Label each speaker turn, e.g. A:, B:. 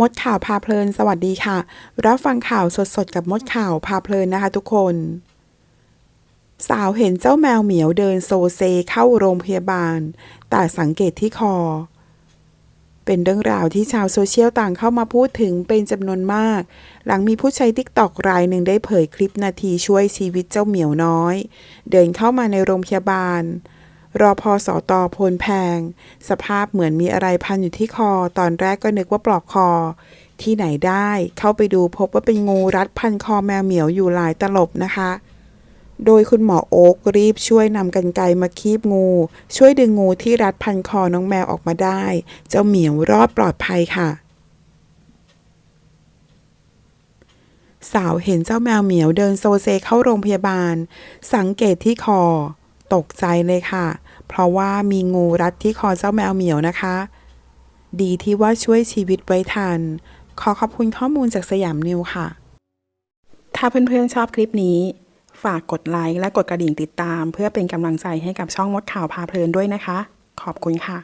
A: มดข่าวพาเพลิน สวัสดีค่ะ รับฟังข่าวสดๆ กับมดข่าวพาเพลินนะคะทุกคน สาวเห็นเจ้าแมวเหมียวเดินโซเซเข้าโรงพยาบาล แต่สังเกตที่คอ เป็นเรื่องราวที่ชาวโซเชียลต่างเข้ามาพูดถึงเป็นจำนวนมาก หลังมีผู้ใช้ทิกตอกรายหนึ่งได้เผยคลิปนาทีช่วยชีวิตเจ้าเหมียวน้อย เดินเข้ามาในโรงพยาบาล รอพอสอตอพลแพง สภาพเหมือนมีอะไรพันอยู่ที่คอ ตอนแรกก็นึกว่าปลอกคอ ที่ไหนได้ เข้าไปดูพบว่าเป็นงูรัดพันคอแมวเหมียวอยู่หลายตลบนะคะ โดยคุณหมอโอ๊กรีบช่วยนำกันไกมาคีบงู ช่วยดึงงูที่รัดพันคอน้องแมวออกมาได้ เจ้าเหมียวรอดปลอดภัยค่ะสาวเห็นเจ้าแมวเหมียวเดินโซเซเข้าโรงพยาบาล สังเกตที่คอ ตกใจเลยค่ะ เพราะว่ามีงูรัดที่คอเจ้าแมวเหมียวนะคะ ดีที่ว่าช่วยชีวิตไว้ทัน ขอขอบคุณข้อมูลจากสยามนิวค่ะ ถ้าเพื่อนๆชอบคลิปนี้ ฝากกดไลค์และกดกระดิ่งติดตาม เพื่อเป็นกำลังใจให้กับช่องมดข่าวพาเพลินด้วยนะคะ ขอบคุณค่ะ